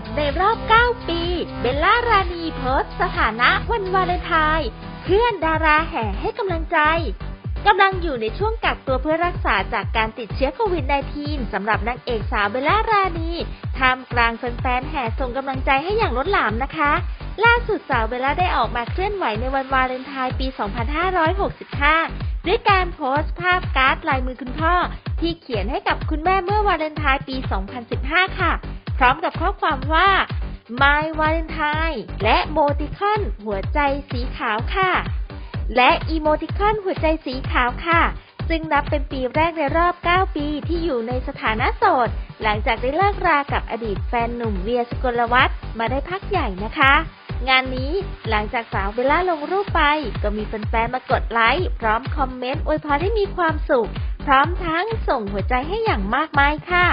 ดในรอบ 9 ปี เบลล่ารานีโพสต์สถานะวันวาเลนไทน์เพื่อนดาราแห่ให้กำลังใจกำลังอยู่ในช่วงกักตัวเพื่อรักษาจากการติดเชื้อโควิด -19 สำหรับนางเอกสาวเบลล่ารานีท่ามกลางแฟนๆแห่ส่งกำลังใจให้อย่างล้นหลามนะคะ ล่าสุดสาวเบลล่าได้ออกมาเคลื่อนไหวในวันวาเลนไทน์ปี 2565 ด้วยการโพสต์ภาพการ์ดลายมือคุณพ่อ ที่เขียนให้กับคุณแม่เมื่อวาเลนไทน์ปี 2015 ค่ะ พร้อมกับข้อความว่า My Valentine และโมติคอนหัวใจสีขาวค่ะ และอีโมติคอนหัวใจสีขาวค่ะ ซึ่งนับเป็นปีแรกในรอบ 9 ปีที่อยู่ในสถานะโสด หลังจากได้เลิกรากับอดีตแฟนหนุ่มเวียสกลวัฒมาได้พักใหญ่นะคะ งานนี้หลังจากสาวเบลล่าลงรูปไป ก็มีแฟนๆมากดไลค์พร้อมคอมเมนต์อวยพรให้มีความสุข พร้อมทั้งส่งหัวใจให้อย่างมากมายค่ะ